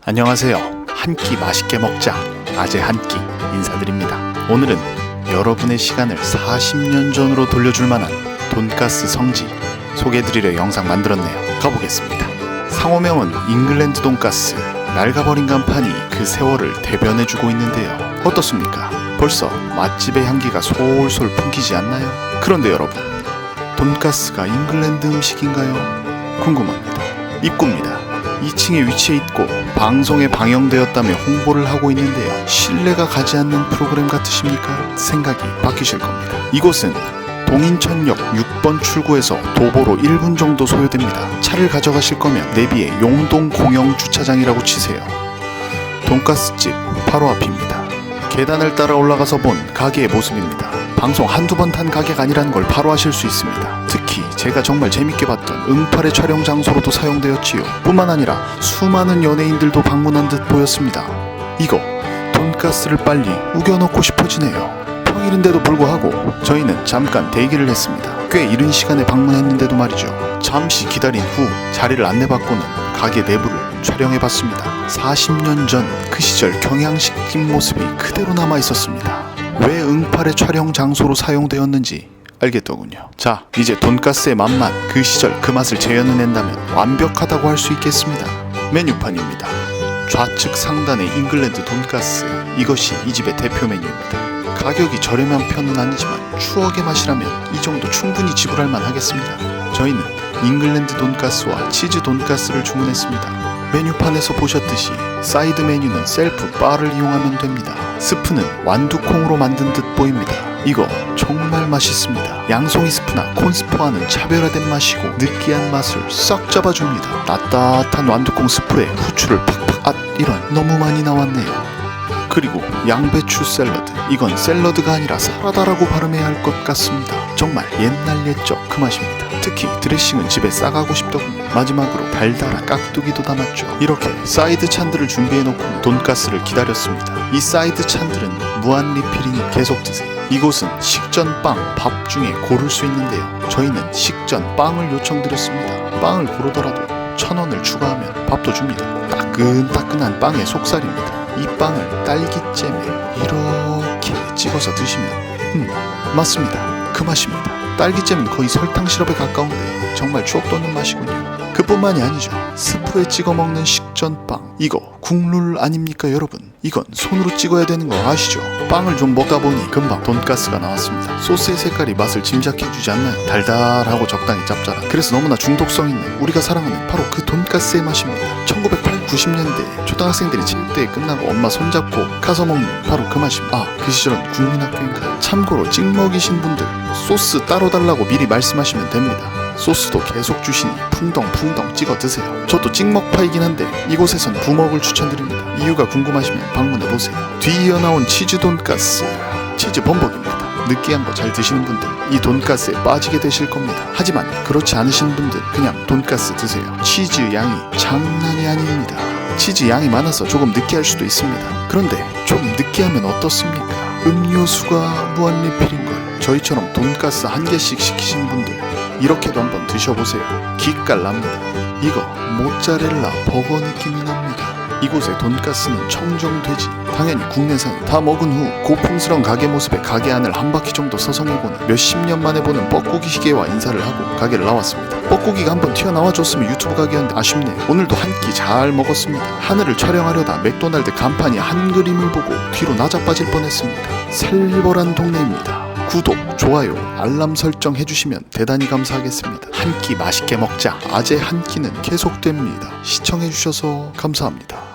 안녕하세요. 한 끼 맛있게 먹자. 아재 한 끼 인사드립니다. 오늘은 여러분의 시간을 40년 전으로 돌려줄 만한 돈가스 성지 소개해드리려 영상 만들었네요. 가보겠습니다. 상호명은 잉글랜드 돈가스. 낡아버린 간판이 그 세월을 대변해주고 있는데요. 어떻습니까? 벌써 맛집의 향기가 솔솔 풍기지 않나요? 그런데 여러분, 돈가스가 잉글랜드 음식인가요? 궁금합니다. 입구입니다. 2층에 위치해 있고 방송에 방영되었다며 홍보를 하고 있는데요. 신뢰가 가지 않는 프로그램 같으십니까? 생각이 바뀌실 겁니다. 이곳은 동인천역 6번 출구에서 도보로 1분 정도 소요됩니다. 차를 가져가실 거면 내비에 용동 공영 주차장이라고 치세요. 돈가스집 바로 앞입니다. 계단을 따라 올라가서 본 가게의 모습입니다. 방송 한두 번 탄 가게가 아니라는 걸 바로 아실 수 있습니다. 특히 제가 정말 재밌게 봤던 응팔의 촬영 장소로도 사용되었지요. 뿐만 아니라 수많은 연예인들도 방문한 듯 보였습니다. 이거 돈가스를 빨리 우겨넣고 싶어지네요. 평일인데도 불구하고 저희는 잠깐 대기를 했습니다. 꽤 이른 시간에 방문했는데도 말이죠. 잠시 기다린 후 자리를 안내받고는 가게 내부를 촬영해봤습니다. 40년 전 그 시절 경양식집 모습이 그대로 남아 있었습니다. 왜 응팔의 촬영 장소로 사용되었는지 알겠더군요. 자, 이제 돈가스의 맛만 그 시절 그 맛을 재현해낸다면 완벽하다고 할 수 있겠습니다. 메뉴판입니다. 좌측 상단의 잉글랜드 돈가스 이것이 이 집의 대표 메뉴입니다. 가격이 저렴한 편은 아니지만 추억의 맛이라면 이 정도 충분히 지불할 만하겠습니다. 저희는 잉글랜드 돈가스와 치즈 돈가스를 주문했습니다. 메뉴판에서 보셨듯이 사이드 메뉴는 셀프 바를 이용하면 됩니다. 스프는 완두콩으로 만든 듯 보입니다. 이거 정말 맛있습니다. 양송이 스프나 콘 스프와는 차별화된 맛이고 느끼한 맛을 싹 잡아줍니다. 따뜻한 완두콩 스프에 후추를 팍팍 앗 이런 너무 많이 나왔네요. 그리고 양배추 샐러드. 이건 샐러드가 아니라 사라다라고 발음해야 할 것 같습니다. 정말 옛날 옛적 그 맛입니다. 특히 드레싱은 집에 싸가고 싶더군요. 마지막으로 달달한 깍두기도 담았죠. 이렇게 사이드 찬들을 준비해놓고 돈가스를 기다렸습니다. 이 사이드 찬들은 무한 리필이니 계속 드세요. 이곳은 식전 빵, 밥 중에 고를 수 있는데요. 저희는 식전 빵을 요청드렸습니다. 빵을 고르더라도 천 원을 추가하면 밥도 줍니다. 따끈따끈한 빵의 속살입니다. 이 빵을 딸기잼에 이렇게 찍어서 드시면 음 맞습니다 그 맛입니다. 딸기잼은 거의 설탕 시럽에 가까운데 정말 추억 돋는 맛이군요 그뿐만이 아니죠. 스프에 찍어 먹는 식전빵. 이거 국룰 아닙니까 여러분? 이건 손으로 찍어야 되는 거 아시죠? 빵을 좀 먹다 보니 금방 돈가스가 나왔습니다. 소스의 색깔이 맛을 짐작해주지 않나요? 달달하고 적당히 짭짤한. 그래서 너무나 중독성 있는 우리가 사랑하는 바로 그 돈가스의 맛입니다. 1980, 90년대 초등학생들이 체육대회 끝나고 엄마 손잡고 가서 먹는 바로 그 맛입니다. 아 그 시절은 국민학교인가요? 참고로 찍먹이신 분들 소스 따로 달라고 미리 말씀하시면 됩니다 소스도 계속 주시니 풍덩풍덩 찍어 드세요. 저도 찍먹파이긴 한데 이곳에선 부먹을 추천드립니다. 이유가 궁금하시면 방문해 보세요. 뒤이어 나온 치즈 돈가스, 치즈 범벅입니다. 느끼한 거 잘 드시는 분들 이 돈가스에 빠지게 되실 겁니다. 하지만 그렇지 않으신 분들 그냥 돈가스 드세요. 치즈 양이 장난이 아닙니다. 치즈 양이 많아서 조금 느끼할 수도 있습니다. 그런데 좀 느끼하면 어떻습니까? 음료수가 무한 리필인 걸 저희처럼 돈가스 한 개씩 시키신 분들 이렇게도 한번 드셔보세요. 기깔 납니다. 이거 모짜렐라 버거 느낌이 납니다. 이곳의 돈가스는 청정돼지 당연히 국내산 다 먹은 후 고풍스러운 가게 모습에 가게 안을 한 바퀴 정도 서성이고는 몇십 년 만에 보는 뻐꾸기 시계와 인사를 하고 가게를 나왔습니다. 뻐꾸기가 한번 튀어나와줬으면 유튜브 가게였는데 아쉽네요. 오늘도 한 끼 잘 먹었습니다. 하늘을 촬영하려다 맥도날드 간판이 한 그림을 보고 뒤로 나자빠질 뻔했습니다. 살벌한 동네입니다. 구독, 좋아요, 알람 설정 해주시면 대단히 감사하겠습니다. 한 끼 맛있게 먹자. 아재 한 끼는 계속됩니다. 시청해주셔서 감사합니다.